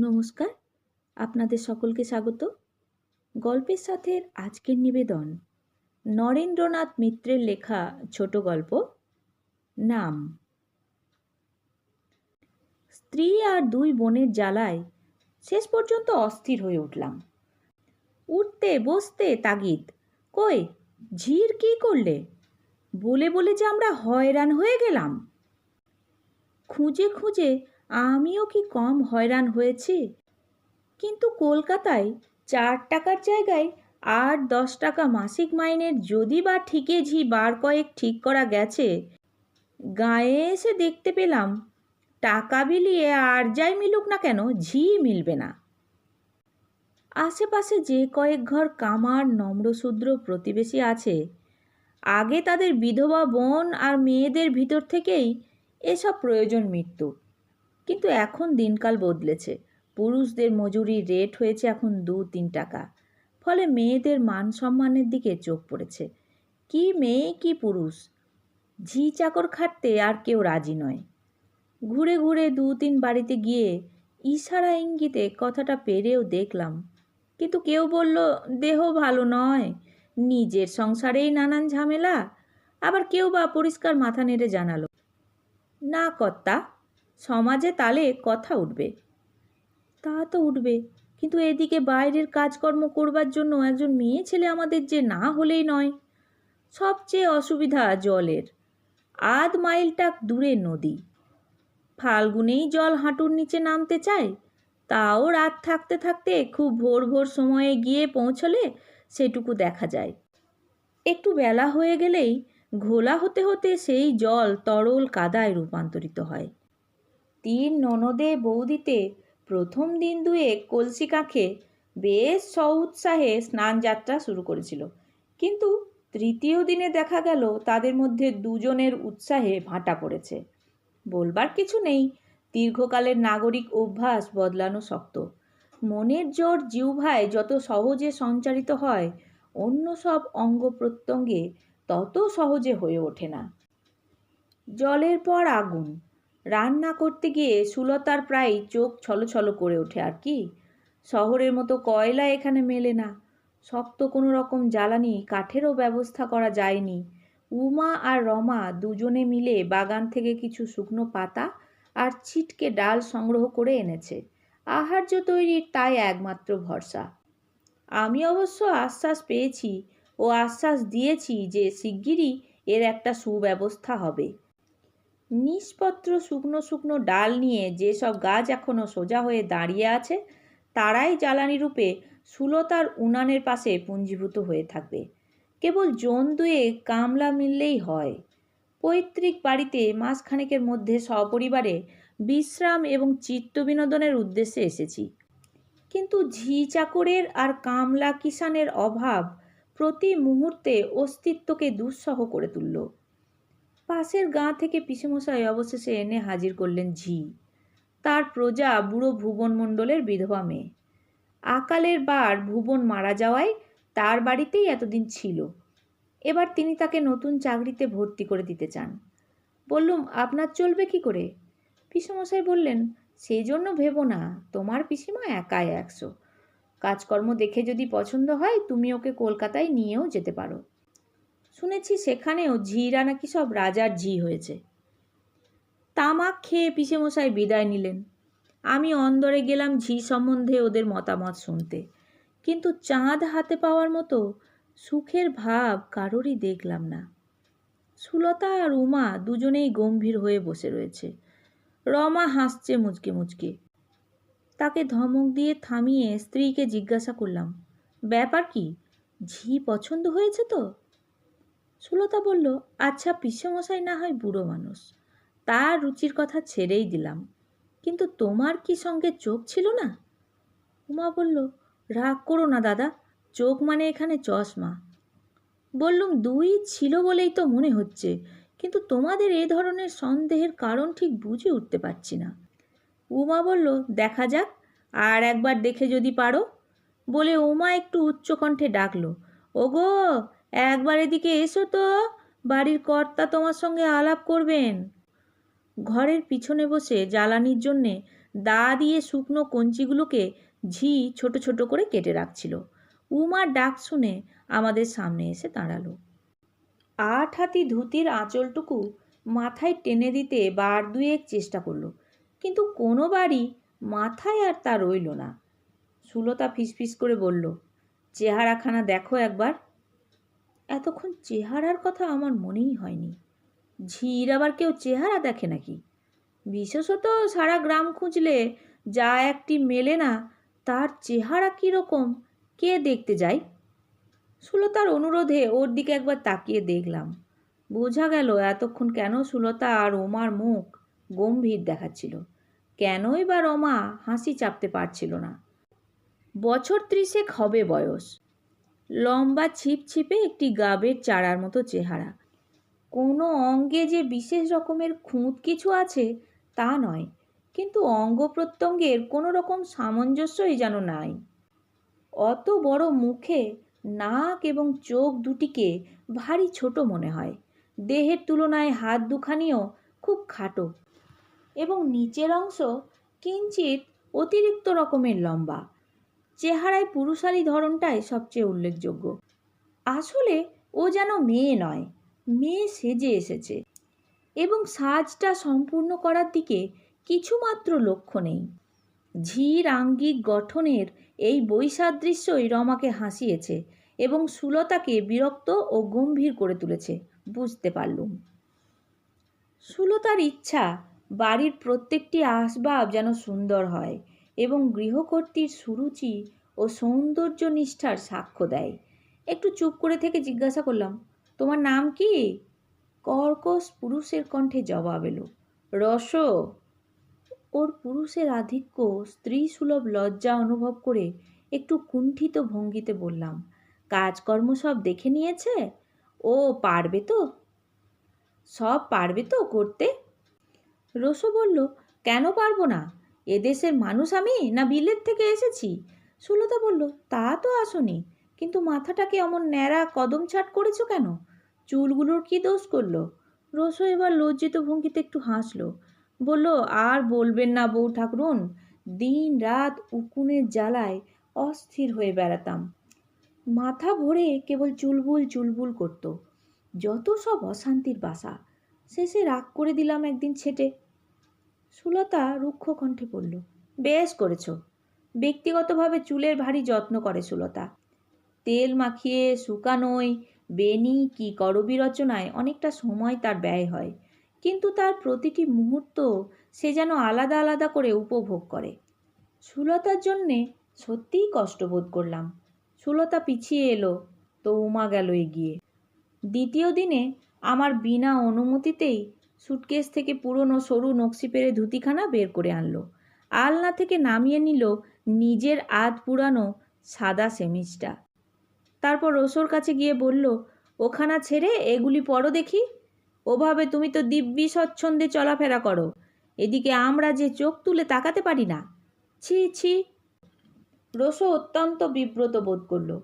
নমস্কার। আপনাদের সকলকে স্বাগত। গল্পের সাথে আজকের নিবেদন, নরেন্দ্রনাথ মিত্রের লেখা ছোট গল্প, নাম। স্ত্রী আর দুই বোনের জ্বালায় শেষ পর্যন্ত অস্থির হয়ে উঠলাম। উঠতে, বসতে তাগিদ, কই, ঝির কি করলে? বলে বলে যে আমরা হয়রান হয়ে গেলাম। খুঁজে খুঁজে আমিও কি কম হয়রান হয়েছি? কিন্তু কলকাতায় চার টাকার জায়গায় আট, দশ টাকা মাসিক মাইনের যদি বা ঠিকে ঝি বার কয়েক ঠিক করা গেছে, গায়ে এসে দেখতে পেলাম, টাকা বিলিয়ে আর যাই মিলুক না কেন ঝি মিলবে না। আশেপাশে যে কয়েক ঘর কামার নম্রশূদ্র প্রতিবেশী আছে, আগে তাদের বিধবা বোন আর মেয়েদের ভিতর থেকেই এসব প্রয়োজন মৃত্যু কিন্তু এখন দিনকাল বদলেছে। পুরুষদের মজুরির রেট হয়েছে এখন দু তিন টাকা। ফলে মেয়েদের মান সম্মানের দিকে চোখ পড়েছে। কি মেয়ে, কি পুরুষ? ঝি চাকর খাটতে আর কেউ রাজি নয়। ঘুরে ঘুরে দু তিন বাড়িতে গিয়ে ইশারা ইঙ্গিতে কথাটা পেরেও দেখলাম। কিন্তু কেউ বলল, দেহ ভালো নয়। নিজের সংসারেই নানান ঝামেলা। আবার কেউ বা পরিষ্কার মাথা নেড়ে জানালো, না কর্তা সমাজে তালে কথা উঠবে। তা তো উঠবে, কিন্তু এদিকে বাইরের কাজকর্ম করবার জন্য একজন মেয়ে ছেলে আমাদের যে না হলেই নয়। সবচেয়ে অসুবিধা জলের। আধ মাইলটা দূরে নদী। ফাল্গুনেই জল হাঁটুর নিচে নামতে চায়, তাও রাত থাকতে থাকতে খুব ভোর ভোর সময়ে গিয়ে পৌঁছলে সেটুকু দেখা যায়। একটু বেলা হয়ে গেলেই ঘোলা হতে হতে সেই জল তরল কাদায় রূপান্তরিত হয়। তিন ননদে বৌদিতে প্রথম দিন দুয়ে কলসি কাঁখে বেশ সউৎসাহে স্নান যাত্রা শুরু করেছিল। কিন্তু তৃতীয় দিনে দেখা গেল তাদের মধ্যে দুজনের উৎসাহে ভাঁটা পড়েছে। বলবার কিছু নেই, দীর্ঘকালের নাগরিক অভ্যাস বদলানো শক্ত। মনের জোর জিউভায় যত সহজে সঞ্চারিত হয়, অন্য সব অঙ্গ প্রত্যঙ্গে তত সহজে হয়ে ওঠে না। জলের পর আগুন। রান্না করতে গিয়ে সুলতার প্রায় চোখ ছলছল করে ওঠে আর কি। শহরের মতো কয়লা এখানে মেলে না। শক্ত কোনো রকম জ্বালানি কাঠেরও ব্যবস্থা করা যায়নি। উমা আর রমা দুজনে মিলে বাগান থেকে কিছু শুকনো পাতা আর ছিটকে ডাল সংগ্রহ করে এনেছে। আহার্য তৈরির তাই একমাত্র ভরসা। আমি অবশ্য আশ্বাস পেয়েছি ও আশ্বাস দিয়েছি যে শিগগিরই এর একটা সুব্যবস্থা হবে। নিষ্পত্র শুকনো শুকনো ডাল নিয়ে যেসব গাছ এখনও সোজা হয়ে দাঁড়িয়ে আছে, তারাই জ্বালানি রূপে সুলতার উনানের পাশে পুঞ্জীভূত হয়ে থাকবে। কেবল জন দুয়ে কামলা মিললেই হয়। পৈতৃক বাড়িতে মাসখানেকের মধ্যে সপরিবারে বিশ্রাম এবং চিত্ত বিনোদনের উদ্দেশ্যে এসেছি। কিন্তু ঝি চাকরের আর কামলা কিষানের অভাব প্রতি মুহূর্তে অস্তিত্বকে দুঃসহ করে তুলল। পাশের গাঁ থেকে পিসেমশাই অবশেষে এনে হাজির করলেন ঝি। তার প্রজা বুড়ো ভুবন মণ্ডলের বিধবা মেয়ে। আকালের বার ভুবন মারা যাওয়ায় তার বাড়িতেই এতদিন ছিল। এবার তিনি তাকে নতুন চাকরিতে ভর্তি করে দিতে চান। বললুম, আপনার চলবে কি করে? পিসেমশাই বললেন, সেই জন্য ভেবো না, তোমার পিসিমা একাই একশো। কাজকর্ম দেখে যদি পছন্দ হয়, তুমি ওকে কলকাতায় নিয়েও যেতে পারো। শুনেছি সেখানেও ঝিরা নাকি সব রাজার ঝি হয়েছে। তামাক খেয়ে পিসেমশাই বিদায় নিলেন। আমি অন্দরে গেলাম ঝি সম্বন্ধে ওদের মতামত শুনতে। কিন্তু চাঁদ হাতে পাওয়ার মতো সুখের ভাব কারোরই দেখলাম না। সুলতা আর উমা দুজনেই গম্ভীর হয়ে বসে রয়েছে। রমা হাসছে মুচকে মুচকে। তাকে ধমক দিয়ে থামিয়ে স্ত্রীকে জিজ্ঞাসা করলাম, ব্যাপার কি? ঝি পছন্দ হয়েছে তো? সুলতা বলল আচ্ছা পিসেমশাই না হয় বুড়ো মানুষ। তার রুচির কথা ছেড়েই দিলাম। কিন্তু তোমার কি সঙ্গে চোখ ছিল না? উমা বলল, রাগ করো না দাদা, চোখ মানে এখানে চশমা। বললুম, দুই ছিল বলেই তো মনে হচ্ছে, কিন্তু তোমাদের এ ধরনের সন্দেহের কারণ ঠিক বুঝে উঠতে পারছি না। উমা বলল, দেখা যাক, আর একবার দেখে যদি পারো। বলে উমা একটু উচ্চকণ্ঠে ডাকলো, ওগো একবার এদিকে এসো তো, বাড়ির কর্তা তোমার সঙ্গে আলাপ করবেন। ঘরের পিছনে বসে জ্বালানির জন্যে দা দিয়ে শুকনো কঞ্চিগুলোকে ঝি ছোট ছোট করে কেটে রাখছিল। উমার ডাক শুনে আমাদের সামনে এসে দাঁড়াল। আট হাতি ধুতির আঁচলটুকু মাথায় টেনে দিতে বার দুয়েক চেষ্টা করল, কিন্তু কোনো বাড়ি মাথায় আর তা রইল না। সুলতা ফিসফিস করে বলল, চেহারাখানা দেখো একবার। এতক্ষণ চেহারার কথা আমার মনেই হয়নি। ঝির আবার কেউ চেহারা দেখে নাকি? বিশেষত সারা গ্রাম খুঁজলে যা একটি মেলে না, তার চেহারা কীরকম, কে দেখতে যায়? সুলতার অনুরোধে ওর দিকে একবার তাকিয়ে দেখলাম। বোঝা গেল এতক্ষণ কেন সুলতা আর ওমার মুখ গম্ভীর দেখাচ্ছিল। কেনই বা রমা হাসি চাপতে পারছিল না। বছর ত্রিশেক হবে বয়স। লম্বা ছিপছিপে একটি গাবের চারার মতো চেহারা। কোনো অঙ্গে যে বিশেষ রকমের খুঁত কিছু আছে, তা নয়, কিন্তু অঙ্গ প্রত্যঙ্গের কোনো রকম সামঞ্জস্যই যেন নাই। অত বড় মুখে, নাক এবং চোখ দুটিকে ভারী ছোট মনে হয়। দেহের তুলনায় হাত দুখানিও খুব খাটো এবং নিচের অংশ কিঞ্চিত অতিরিক্ত রকমের লম্বা। চেহারায় পুরুষালী ধরনটাই সবচেয়ে উল্লেখযোগ্য। আসলে ও যেন মেয়ে নয়, মেয়ে সেজে এসেছে এবং সাজটা সম্পূর্ণ করার দিকে কিছুমাত্র লক্ষ্য নেই। ঝির আঙ্গিক গঠনের এই বৈসাদৃশ্যই রমাকে হাসিয়েছে এবং সুলতাকে বিরক্ত ও গম্ভীর করে তুলেছে, বুঝতে পারলুম। সুলতার ইচ্ছা, বাড়ির প্রত্যেকটি আসবাব যেন সুন্দর হয় এবং গৃহকর্ত্রীর সুরুচি ও সৌন্দর্য নিষ্ঠার সাক্ষ্য দেয়। একটু চুপ করে থেকে জিজ্ঞাসা করলাম, তোমার নাম কি? কর্কশ পুরুষের কণ্ঠে জবাব এলো, রস। ওর পুরুষের আধিক্য স্ত্রী সুলভ লজ্জা অনুভব করে একটু কুণ্ঠিত ভঙ্গিতে বললাম, কাজকর্ম সব দেখে নিয়েছে? ও পারবে তো? সব পারবে তো করতে? রসো বলল, কেন পারব না? এদেশের মানুষ আমি না বিলেত থেকে এসেছি? সুলতা বলল, তা তো আসনি। কিন্তু মাথাটাকে অমন ন্যাড়া কদম ছাট করেছ কেন? চুলগুলোর কি দোষ করল? রসো এবার লজ্জিত ভঙ্গিতে একটু হাসলো। বলল, আর বলবেন না বউ ঠাকুরুন, দিন রাত উকুনের জ্বালায় অস্থির হয়ে বেড়াতাম। মাথা ভরে কেবল চুলবুল চুলবুল করত। যত সব অশান্তির বাসা, শেষে রাগ করে দিলাম একদিন ছেটে। সুলতা রুক্ষ কণ্ঠে পড়ল বেশ করেছ। ব্যক্তিগতভাবে চুলের ভারী যত্ন করে সুলতা। তেল মাখিয়ে, শুকানোই বেনি কি করবি রচনায় অনেকটা সময় তার ব্যয় হয়। কিন্তু তার প্রতিটি মুহূর্ত সে যেন আলাদা আলাদা করে উপভোগ করে। সুলতার জন্যে সত্যিই কষ্টবোধ করলাম। সুলতা পিছিয়ে এলো তো উমা গেল এগিয়ে। দ্বিতীয় দিনে আমার বিনা অনুমতিতেই সুটকেস থেকে পুরনো সরু নকশি পেরে ধুতিখানা বের করে আনলো। আলনা থেকে নামিয়ে নিল নিজের আধ পুরানো সাদা সেমিজটা। তারপর রসোর কাছে গিয়ে বলল, ওখানা ছেড়ে এগুলি পড়ো দেখি। ওভাবে তুমি তো দিব্যি স্বচ্ছন্দে চলাফেরা করো। এদিকে আমরা যে চোখ তুলে তাকাতে পারি না। ছি ছি। রসো অত্যন্ত বিব্রত বোধ করল।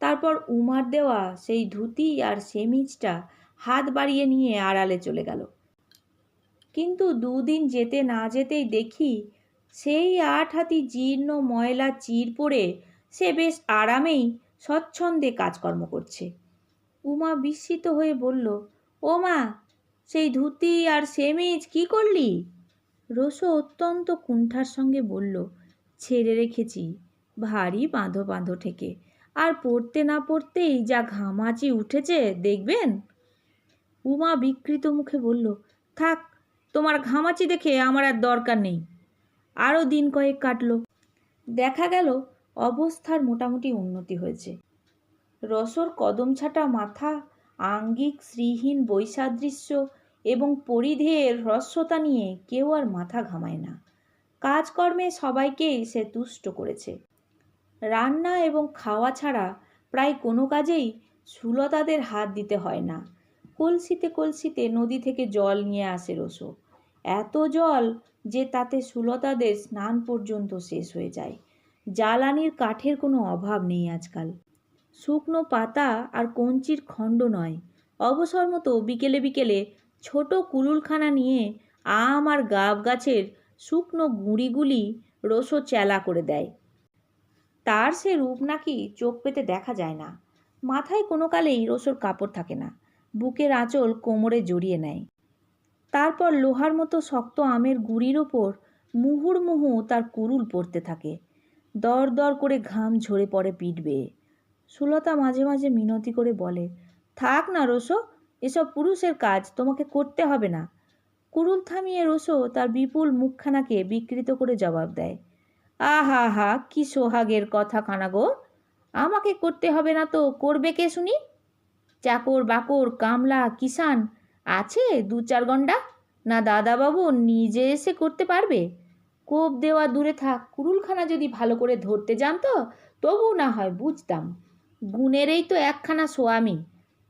তারপর উমার দেওয়া সেই ধুতি আর সেমিজটা হাত বাড়িয়ে নিয়ে আড়ালে চলে গেল। কিন্তু দুদিন যেতে না যেতেই দেখি সেই আট হাতি জীর্ণ ময়লা চির পড়ে সে বেশ আরামেই স্বচ্ছন্দে কাজকর্ম করছে। উমা বিস্মিত হয়ে বলল, ও মা, সেই ধুতি আর সেমিজ কি করলি? রসো অত্যন্ত কুণ্ঠার সঙ্গে বলল, ছেড়ে রেখেছি, ভারী বাঁধো বাঁধো ঠেকে। আর পড়তে না পড়তেই যা ঘামাচি উঠেছে, দেখবেন? উমা বিকৃত মুখে বলল, থাক তোমার ঘামাচি দেখে আমার আর দরকার নেই। আরও দিন কয়েক কাটলো। দেখা গেল অবস্থার মোটামুটি উন্নতি হয়েছে। রসর কদম ছাটা মাথা, আঙ্গিক, শ্রীহীন বৈসাদৃশ্য এবং পরিধেয়ের হ্রস্বতা নিয়ে কেউ আর মাথা ঘামায় না। কাজকর্মে সবাইকেই সে তুষ্ট করেছে। রান্না এবং খাওয়া ছাড়া প্রায় কোনো কাজেই সুলতাদের হাত দিতে হয় না। কলসিতে কলসিতে নদী থেকে জল নিয়ে আসে রসো। এত জল যে তাতে সুলতাদের স্নান পর্যন্ত শেষ হয়ে যায়। জ্বালানির কাঠের কোনো অভাব নেই আজকাল। শুকনো পাতা আর কঞ্চির খণ্ড নয়। অবসর মতো বিকেলে বিকেলে ছোট কুলুলখানা নিয়ে আম আর গাব গাছের শুকনো গুঁড়িগুলি রসো চেলা করে দেয়। তার সে রূপ নাকি চোখ পেতে দেখা যায় না। মাথায় কোনো কালেই রসোর কাপড় থাকে না। বুকের আঁচল কোমরে জড়িয়ে নেয়। তারপর লোহার মতো শক্ত আমের গুড়ির ওপর মুহুর্মুহু তার কুরুল পড়তে থাকে। দর দর করে ঘাম ঝরে পড়ে পিঠ বেয়ে। সুলতা মাঝে মাঝে মিনতি করে বলে, থাক না রসো, এসব পুরুষের কাজ তোমাকে করতে হবে না। কুরুল থামিয়ে রসো তার বিপুল মুখখানাকে বিকৃত করে জবাব দেয়, আহা হা, কি সোহাগের কথা কানা গো। আমাকে করতে হবে না তো, করবে কে শুনি? চাকর বাকর, কামলা কিষান আছে দু চার গন্ডা না দাদাবাবু নিজে এসে করতে পারবে? কোপ দেওয়া দূরে থাক কুরুলখানা যদি ভালো করে ধরতে জানতো তবু না হয় বুঝতাম। গুণেরই তো একখানা সোয়ামী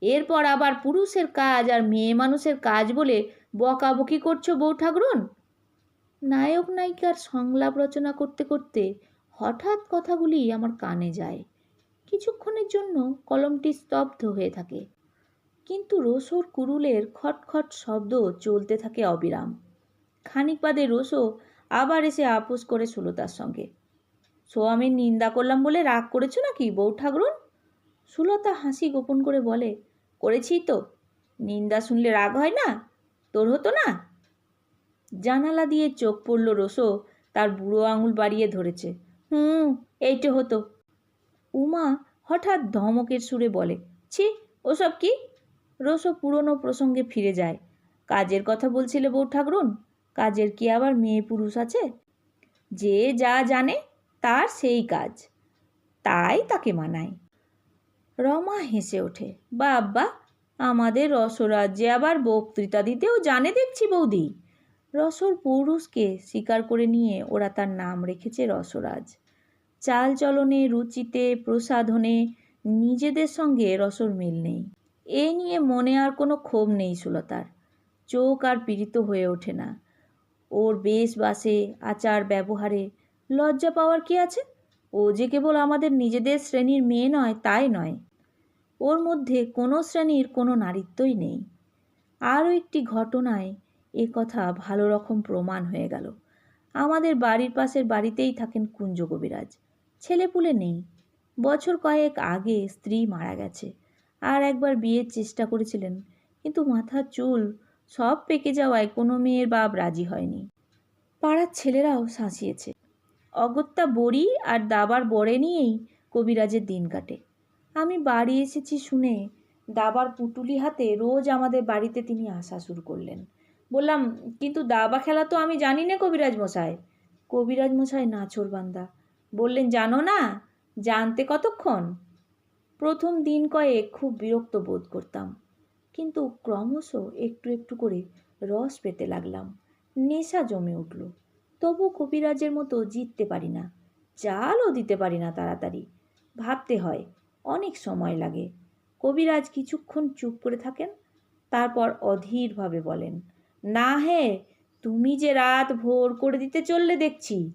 এরপর আবার পুরুষের কাজ আর মেয়ে মানুষের কাজ বলে বকাবকি করছ বউ ঠাকুরন নায়ক নায়িকার সংলাপ রচনা করতে করতে হঠাৎ কথাগুলি আমার কানে যায়। কিছুক্ষণের জন্য কলমটি স্তব্ধ হয়ে থাকে। কিন্তু রসোর কুরুলের খটখট শব্দ চলতে থাকে অবিরাম। খানিক বাদে রোসো আবার এসে আপোষ করে সুলতার সঙ্গে। সোয়ামীর নিন্দা করলাম বলে রাগ করেছ নাকি, বউ ঠাকুরন? সুলতা হাসি গোপন করে বলে, করেছি তো। নিন্দা শুনলে রাগ হয় না? তোর হতো না? জানালা দিয়ে চোখ পড়ল রোসো তার বুড়ো আঙুল বাড়িয়ে ধরেছে। হুম, এইটা হতো। উমা হঠাৎ ধমকের সুরে বলে, ছি, ওসব কি? রসো পুরনো প্রসঙ্গে ফিরে যায়। কাজের কথা বলছিলে বউ ঠাকুরুন কাজের কি আবার মেয়ে পুরুষ আছে? যে যা জানে তার সেই কাজ। তাই তাকে মানায়। রমা হেসে ওঠে, বাব্বা, আমাদের রসরাজ্যে আবার বক্তৃতা দিতেও জানে দেখছি বৌদি। রসর পৌরুষকে স্বীকার করে নিয়ে ওরা তার নাম রেখেছে রসরাজ। চাল চলনে রুচিতে, প্রসাধনে নিজেদের সঙ্গে রসর মিল নেই। এ নিয়ে মনে আর কোনো ক্ষোভ নেই সুলতার। চোখ আর পীড়িত হয়ে ওঠে না। ওর বেশ বাসে, আচার ব্যবহারে লজ্জা পাওয়ার কি আছে? ও যে কেবল আমাদের নিজেদের শ্রেণির মেয়ে নয়, তাই নয়। ওর মধ্যে কোনো শ্রেণির কোনো নারীত্বই নেই। আরও একটি ঘটনায় এ কথা ভালো রকম প্রমাণ হয়ে গেল। আমাদের বাড়ির পাশের বাড়িতেই থাকেন কুঞ্জ কবিরাজ। ছেলেপুলে নেই। বছর কয়েক আগে স্ত্রী মারা গেছে। আর একবার বিয়ের চেষ্টা করেছিলেন। কিন্তু মাথার চুল সব পেকে যাওয়ায় কোনো মেয়ের বাপ রাজি হয়নি। পাড়ার ছেলেরাও শাঁসিয়েছে। অগত্যা বড়ি আর দাবার বড়ে নিয়েই কবিরাজের দিন কাটে। আমি বাড়ি এসেছি শুনে দাবার পুটুলি হাতে রোজ আমাদের বাড়িতে তিনি আসা শুরু করলেন। বললাম, কিন্তু দাবা খেলা তো আমি জানি না কবিরাজ মশাই। কবিরাজ মশাই নাচোর বান্দা বললেন, জানো না? জানতে কতক্ষণ? প্রথম দিন কয়েক খুব বিরক্ত বোধ করতাম। কিন্তু ক্রমশ একটু একটু করে রস পেতে লাগলাম। নেশা জমে উঠল। তবু কবিরাজের মতো জিততে পারি না। চালও দিতে পারি না তাড়াতাড়ি। ভাবতে হয়, অনেক সময় লাগে। কবিরাজ কিছুক্ষণ চুপ করে থাকেন, তারপর অধীরভাবে বলেন, না হে, তুমি যে রাত ভোর করে দিতে চললে দেখছি।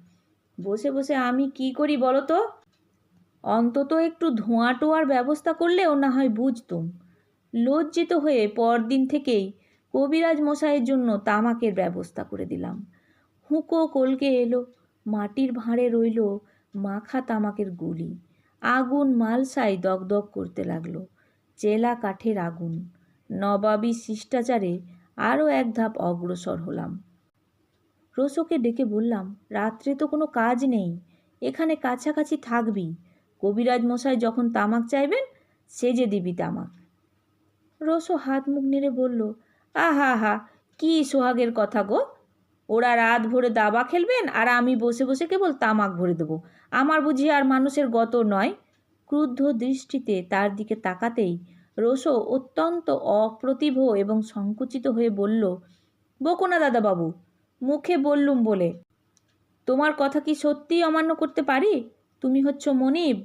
বসে বসে আমি কি করি বলো তো? অন্তত একটু ধোঁয়া টোয়ার ব্যবস্থা করলেও না হয় বুঝতুম। লজ্জিত হয়ে পরদিন থেকেই কবিরাজ মশাইয়ের জন্য তামাকের ব্যবস্থা করে দিলাম। হুঁকো কলকে এলো, মাটির ভাঁড়ে রইল মাখা তামাকের গুলি। আগুন মালসায় দগদগ করতে লাগল, চেলা কাঠের আগুন। নবাবী শিষ্টাচারে আরও এক ধাপ অগ্রসর হলাম। রোসোকে ডেকে বললাম, রাত্রে তো কোনো কাজ নেই, এখানে কাছাকাছি থাকবি। কবিরাজ মশাই যখন তামাক চাইবেন সেজে দিবি তামাক। রসো হাত মুখ নেড়ে বলল, আহা হা কি সোহাগের কথা গো। ওরা রাত ভরে দাবা খেলবেন আর আমি বসে বসে কেবল তামাক ভরে দেবো। আমার বুঝি আর মানুষের গত নয়। ক্রুদ্ধ দৃষ্টিতে তার দিকে তাকাতেই রসো অত্যন্ত অপ্রতিভ এবং সংকুচিত হয়ে বলল, বকো না দাদাবাবু মুখে বললুম বলে। তোমার কথা কি সত্যিই অমান্য করতে পারি? তুমি হচ্ছ মনিব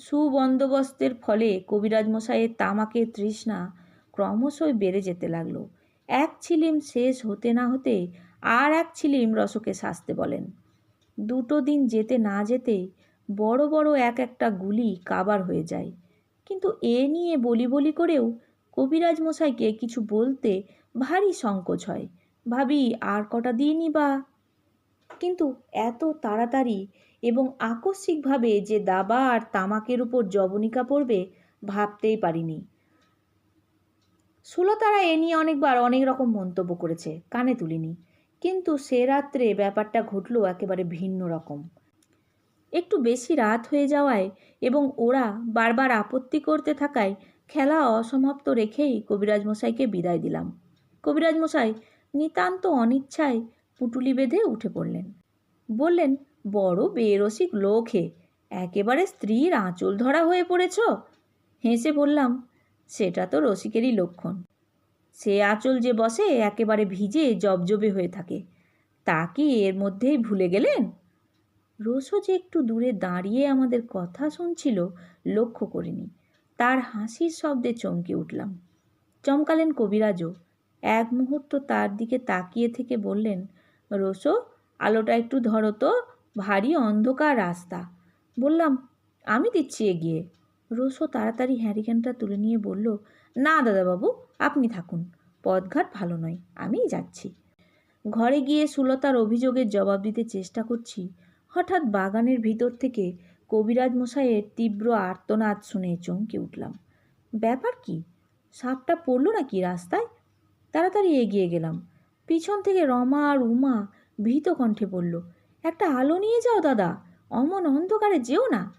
সুবন্দোবস্তের ফলে কবিরাজ মশাইয়ের তামাকের তৃষ্ণা ক্রমশই বেড়ে যেতে লাগল। এক ছিলিম শেষ হতে না হতে আর এক ছিলিম রসকে সাজতে বলেন। দুটো দিন যেতে না যেতে বড় বড় এক একটা গুলি কাবার হয়ে যায়। কিন্তু এ নিয়ে বলি বলি করেও কবিরাজ মশাইকে কিছু বলতে ভারী সংকোচ হয়। ভাবি, আর কটা দিনই বা? কিন্তু এত তাড়াতাড়ি এবং আকস্মিকভাবে যে দাবা আর তামাকের উপর জবনিকা পড়বে, ভাবতেই পারিনি। সুলতারা এ নিয়ে অনেকবার অনেক রকম মন্তব্য করেছে, কানে তুলিনি। কিন্তু সে রাত্রে ব্যাপারটা ঘটলো একেবারে ভিন্ন রকম। একটু বেশি রাত হয়ে যাওয়ায় এবং ওরা বারবার আপত্তি করতে থাকায় খেলা অসমাপ্ত রেখেই কবিরাজ মশাইকে বিদায় দিলাম। কবিরাজ মশাই নিতান্ত অনিচ্ছায় পুটুলি বেঁধে উঠে পড়লেন। বললেন বড় বেরসিক লোক হে একেবারে স্ত্রীর আঁচল ধরা হয়ে পড়েছ? হেসে বললাম, সেটা তো রসিকেরই লক্ষণ। সে আঁচল যে বসে একেবারে ভিজে জবজবে হয়ে থাকে, তা কি এর মধ্যেই ভুলে গেলেন? রোসও যে একটু দূরে দাঁড়িয়ে আমাদের কথা শুনছিল, লক্ষ্য করিনি। তার হাসির শব্দে চমকে উঠলাম। চমকালেন কবিরাজও। এক মুহূর্ত তার দিকে তাকিয়ে থেকে বললেন রোসো আলোটা একটু ধরো তো। ভারী অন্ধকার রাস্তা। বললাম, আমি দিচ্ছি এগিয়ে। রোসো তাড়াতাড়ি হ্যারিকেনটা তুলে নিয়ে বলল, না দাদাবাবু, আপনি থাকুন। পথঘাট ভালো নয়, আমিই যাচ্ছি। ঘরে গিয়ে সুলতার অভিযোগের জবাব দিতে চেষ্টা করছি, হঠাৎ বাগানের ভিতর থেকে কবিরাজ মশাইয়ের তীব্র আর্তনাদ শুনে চমকে উঠলাম। ব্যাপার কি? সাপটা পড়ল নাকি রাস্তায়? তাড়াতাড়ি এগিয়ে গেলাম। পিছন থেকে রমা আর উমা ভীত কণ্ঠে বলল একটা আলো নিয়ে যাও দাদা। অমন অন্ধকারে যেও না।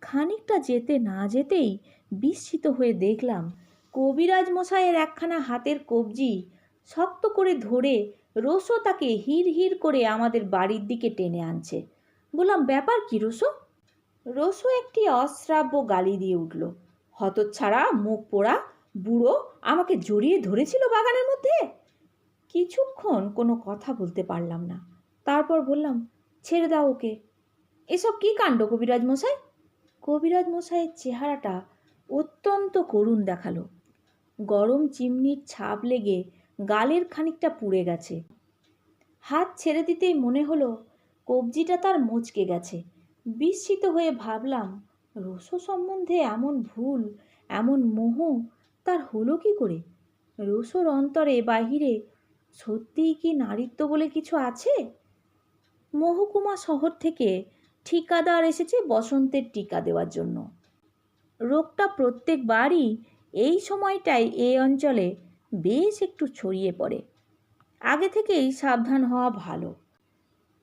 খানিকটা যেতে না যেতেই বিস্মিত হয়ে দেখলাম কবিরাজ মশাইয়ের একখানা হাতের কবজি শক্ত করে ধরে রোসো তাকে হির হির করে আমাদের বাড়ির দিকে টেনে আনছে। বললাম, ব্যাপার কি রোসো? রোসো একটি অশ্রাব্য গালি দিয়ে উঠল, হতচ্ছাড়া, মুখ পোড়া, বুড়ো, আমাকে জড়িয়ে ধরেছিল বাগানের মধ্যে? কিছুক্ষণ কোনো কথা বলতে পারলাম না। তারপর বললাম ছেড়ে দাও ওকে। এসব কি কাণ্ড কবিরাজ মশাই? কবিরাজ মশাইয়ের চেহারাটা অত্যন্ত করুণ দেখাল। গরম চিমনির ছাপ লেগে গালের খানিকটা পুড়ে গেছে। হাত ছেড়ে দিতেই মনে হলো কবজিটা তার মুচকে গেছে। বিস্মিত হয়ে ভাবলাম রসো সম্বন্ধে এমন ভুল, এমন মোহ তার হলো কি করে? রসোর অন্তরে বাহিরে সত্যিই কি নারীত্ব বলে কিছু আছে? মহকুমা শহর থেকে ঠিকাদার এসেছে বসন্তের টিকা দেওয়ার জন্য। রোগটা প্রত্যেকবারই এই সময়টাই এই অঞ্চলে বেশ একটু ছড়িয়ে পড়ে। আগে থেকেই সাবধান হওয়া ভালো।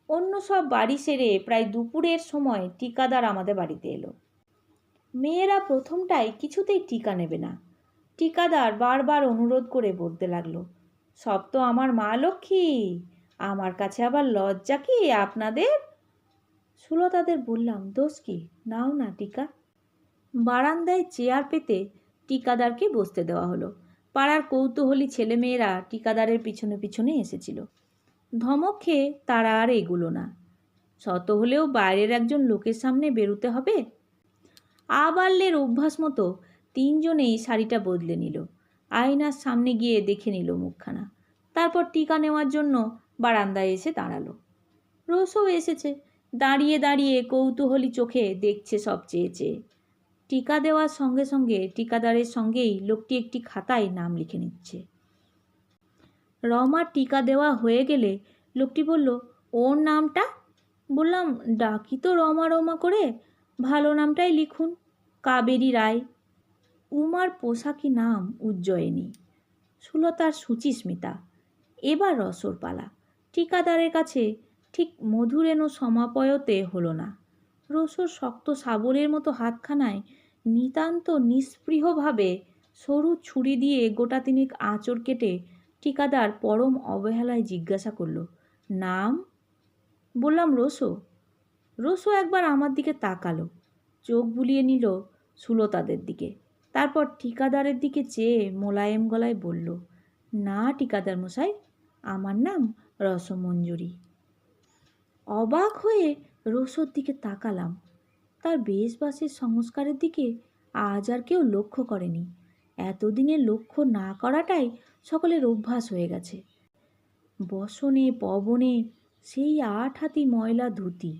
অন্য সব বাড়ি সেরে প্রায় দুপুরের সময় টিকাদার আমাদের বাড়িতে এলো। মেয়েরা প্রথমটায় কিছুতেই টিকা নেবে না। টিকাদার বারবার অনুরোধ করে বলতে লাগল, সব তো আমার মা লক্ষ্মী! আমার কাছে আবার লজ্জা কি আপনাদের? সুলতাদের বললাম, দোষ কি? নাও না, টিকা। বারান্দায় চেয়ার পেতে টিকাদারকে বসতে দেওয়া হলো। পাড়ার কৌতূহলী ছেলেমেয়েরা টিকাদারের পিছনে পিছনে এসেছিল। ধমক খেয়ে তারা আর এগুলো না। শত হলেও বাইরের একজন লোকের সামনে বেরোতে হবে? আবাল্যের অভ্যাস মতো তিনজনেই শাড়িটা বদলে নিল। আয়নার সামনে গিয়ে দেখে নিল মুখখানা। তারপর টিকা নেওয়ার জন্য বারান্দায় এসে দাঁড়াল। রোসও এসেছে। দাঁড়িয়ে দাঁড়িয়ে কৌতূহলী চোখে দেখছে সব চেয়ে চেয়ে। টিকা দেওয়ার সঙ্গে সঙ্গে টিকাদারের সঙ্গেই লোকটি একটি খাতায় নাম লিখে নিচ্ছে। রমার টিকা দেওয়া হয়ে গেলে লোকটি বলল, ওর নামটা? বললাম, ডাকি তো রমা রমা করে। ভালো নামটাই লিখুন। কাবেরী রায়। উমার পোশাকি নাম উজ্জয়িনী সুলতার সুচিস্মিতা এবার রসর পালা। ঠিকাদারের কাছে ঠিক মধুরেণ সমাপয়তে হলো না। রসর শক্ত সাবলের মতো হাতখানায় নিতান্ত নিস্পৃহভাবে সরু ছুরি দিয়ে গোটা তিনেক আঁচড় কেটে ঠিকাদার পরম অবহেলায় জিজ্ঞাসা করল, নাম? বললাম রসো রসো একবার আমার দিকে তাকালো, চোখ বুলিয়ে নিল সুলতাদের দিকে। তারপর ঠিকাদারের দিকে চেয়ে মোলায়েম গলায় বলল, না ঠিকাদার মশাই, আমার নাম রসমঞ্জুরি। অবাক হয়ে রসোর দিকে তাকালাম। তার বেশবাসের সংস্কারের দিকে আজ আর কেউ লক্ষ্য করেনি। এতদিনে লক্ষ্য না করাটাই সকলের অভ্যাস হয়ে গেছে। বসনে পবনে সেই আট হাতি ময়লা ধুতি,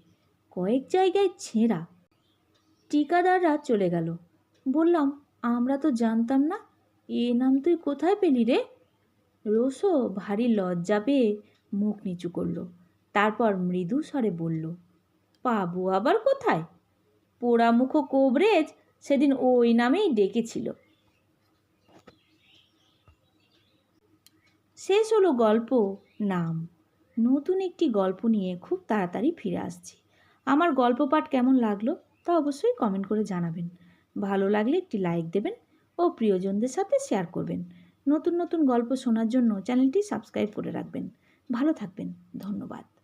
কয়েক জায়গায় ছেঁড়া। টিকাদাররা চলে গেল। বললাম, আমরা তো জানতাম না, এ নাম তুই কোথায় পেলি রে? রোসো ভারী লজ্জা পেয়ে মুখ নিচু করল। তারপর মৃদু স্বরে বলল পাবো আবার কোথায়? পোড়ামুখ কোবরেজ সেদিন ওই নামেই ডেকেছিল। শেষ হলো গল্প, নাম। নতুন একটি গল্প নিয়ে খুব তাড়াতাড়ি ফিরে আসছি। আমার গল্প পাঠ কেমন লাগল তা অবশ্যই কমেন্ট করে জানাবেন। ভালো লাগলে একটি লাইক দেবেন ও প্রিয়জনদের সাথে শেয়ার করবেন। নতুন নতুন গল্প শোনার জন্য চ্যানেলটি সাবস্ক্রাইব করে রাখবেন। ভালো থাকবেন ধন্যবাদ।